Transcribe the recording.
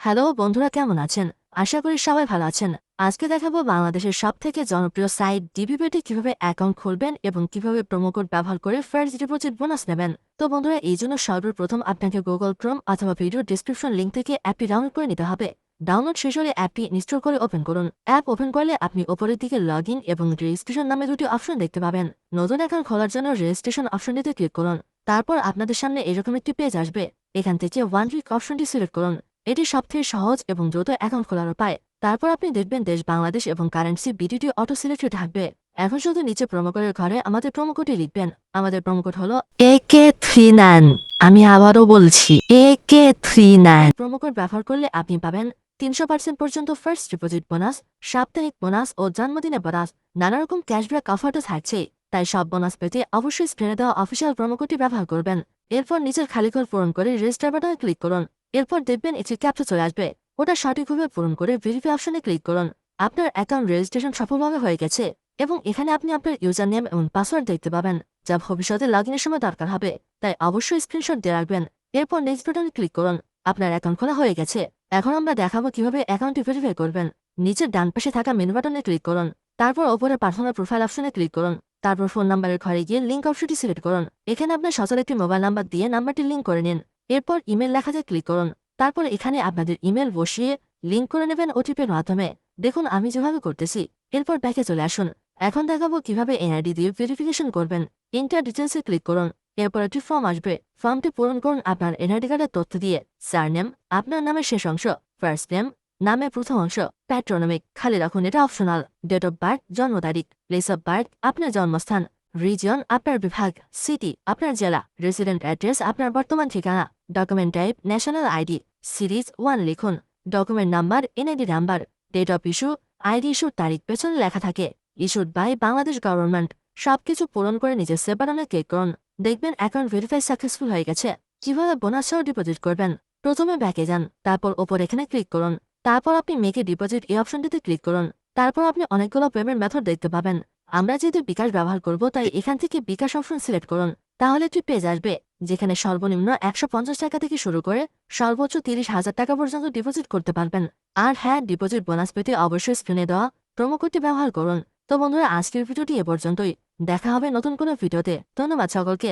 Hello বন্ধুরা, কেমন আছেন? আশা করি সবাই ভালো আছেন। আজকে দেখাবো বাংলাদেশের সব থেকে জনপ্রিয় সাইট ডিবিপিতে কীভাবে অ্যাকাউন্ট খুলবেন এবং কীভাবে প্রোমো কোড ব্যবহার করে ফার্স্ট ডিপোজিট বোনাস নেবেন। তো বন্ধুরা, এই জন্য সর্বপ্রথম আপনাকে গুগল ক্রোম অথবা ভিডিও ডিসক্রিপশন লিঙ্ক থেকে অ্যাপটি ডাউনলোড করে নিতে হবে। ডাউনলোড শেষ হলে অ্যাপটি ইনস্টল করে ওপেন করুন। অ্যাপ ওপেন করলে আপনি ওপরের দিকে লগ ইন এবং রেজিস্ট্রেশন নামে দুটি অপশন দেখতে পাবেন। নতুন অ্যাকাউন্ট খোলার জন্য রেজিস্ট্রেশন অপশনটিতে ক্লিক করুন। তারপর আপনাদের সামনে এরকম একটি পেজ আসবে। এখান থেকে ওয়ান উইক অপশনটি সিলেক্ট করুন। এটি সবথেকে সহজ এবং দ্রুত অ্যাকাউন্ট খোলার উপায়। তারপর আপনি দেখবেন দেশ বাংলাদেশ এবং কারেন্সি বিডিটি অটো সিলেক্টেড থাকবে। এখন শুধু নিচে প্রোমোকোডের ঘরে আমাদের প্রোমোকোডটি লিখবেন। আমাদের প্রোমোকোড হলো এ কে থ্রি নাইন আমি আবারও বলছি A K three nine promo code ব্যবহার করলে আপনি পাবেন তিনশো পার্সেন্ট পর্যন্ত ফার্স্ট ডিপোজিট বোনাস সাপ্তাহিক বোনাস ও জন্মদিনে বোনাস নানা রকম ক্যাশব্যাক অফারও থাকছে তাই সব বোনাস পেতে অবশ্যই স্ক্রিনে দেওয়া অফিসিয়াল প্রোমোকোডটি ব্যবহার করবেন। এরপর নিচের খালি ঘর পূরণ করে রেজিস্টার বাটনে ক্লিক করুন। এরপর দেখবেন একটি ক্যাপচা চলে আসবে। ওটা সঠিকভাবে পূরণ করে ভেরিফাই অপশনে ক্লিক করুন। আপনার অ্যাকাউন্ট রেজিস্ট্রেশন সফলভাবে হয়ে গেছে এবং এখানে আপনি আপনার ইউজার নেম এবং পাসওয়ার্ড দেখতে পাবেন, যা ভবিষ্যতে লগ ইনের সময় দরকার হবে। তাই অবশ্যই স্ক্রিনশট দিয়ে রাখবেন। এরপর নেক্সট বাটনে ক্লিক করুন। আপনার অ্যাকাউন্ট খোলা হয়ে গেছে। এখন আমরা দেখাবো কীভাবে অ্যাকাউন্টটি ভেরিফাই করবেন। নিচের ডান পাশে থাকা মেনু বাটনে ক্লিক করুন। তারপর ওপরে পার্সোনাল প্রোফাইল অপশনে ক্লিক করুন। তারপর ফোন নাম্বারের ঘরে গিয়ে লিঙ্ক অপশনটি সিলেক্ট করুন। এখানে আপনার সচল একটি মোবাইল নাম্বার দিয়ে নাম্বারটি লিঙ্ক করে নিন। এরপর ইমেল লেখাতে ক্লিক করুন। তারপর এখানে আপনাদের ইমেল বসিয়ে লিঙ্ক করে নেবেন ওটিপির মাধ্যমে। দেখুন, আমি যেভাবে করতেছি। এরপর ব্যাকে চলে আসুন। এখন দেখাবো কীভাবে এনআইডি দিয়ে ভেরিফিকেশন করবেন। ইন্টার ডিটেলসে ক্লিক করুন। এরপর একটি ফর্ম আসবে। ফর্মটি পূরণ করুন আপনার এনআইডি কার্ডের তথ্য দিয়ে। সারনেম আপনার নামের শেষ অংশ। ফার্স্ট নেম নামের প্রথম অংশ। প্যাট্রোনমিক খালি রাখুন, এটা অপশনাল ডেট অফ বার্থ জন্ম তারিখ। প্লেস অফ বার্থ আপনার জন্মস্থান। রিজিয়ন আপনার বিভাগ। সিটি আপনার জেলা। রেসিডেন্ট অ্যাড্রেস আপনার বর্তমান ঠিকানা। Document type national ID series one লিখুন। Document number NID number date of issue ID ইস্যুর তারিখ, পেছনে লেখা থাকে। ইস্যুড বাই বাংলাদেশ গভর্নমেন্ট সবকিছু পূরণ করে নিজের সেবারনে ক্লিক করুন। দেখবেন অ্যাকাউন্ট ভেরিফাই সাকসেসফুল হয়ে গেছে। কীভাবে বোনাস ডিপোজিট করবেন? প্রথমে ব্যাকে যান, তারপর ওপর এখানে ক্লিক করুন। তারপর আপনি মেকে ডিপোজিট এই অপশনটিতে ক্লিক করুন। তারপর আপনি অনেকগুলো পেমেন্ট মেথড দেখতে পাবেন। আমরা যেহেতু বিকাশ ব্যবহার করব, তাই এখান থেকে বিকাশ অপশন সিলেক্ট করুন। তাহলে একটি পেজ আসবে। যেখানে সর্বনিম্ন একশো পঞ্চাশ টাকা থেকে শুরু করে সর্বোচ্চ তিরিশ হাজার টাকা পর্যন্ত ডিপোজিট করতে পারবেন। আর হ্যাঁ ডিপোজিট বোনাস পেতে অবশ্যই স্ক্রিনে দেওয়া প্রোমো কোডটি ব্যবহার করুন। তো বন্ধুরা, আজকের ভিডিওটি এ পর্যন্তই। দেখা হবে নতুন কোনো ভিডিওতে ধন্যবাদ সকলকে।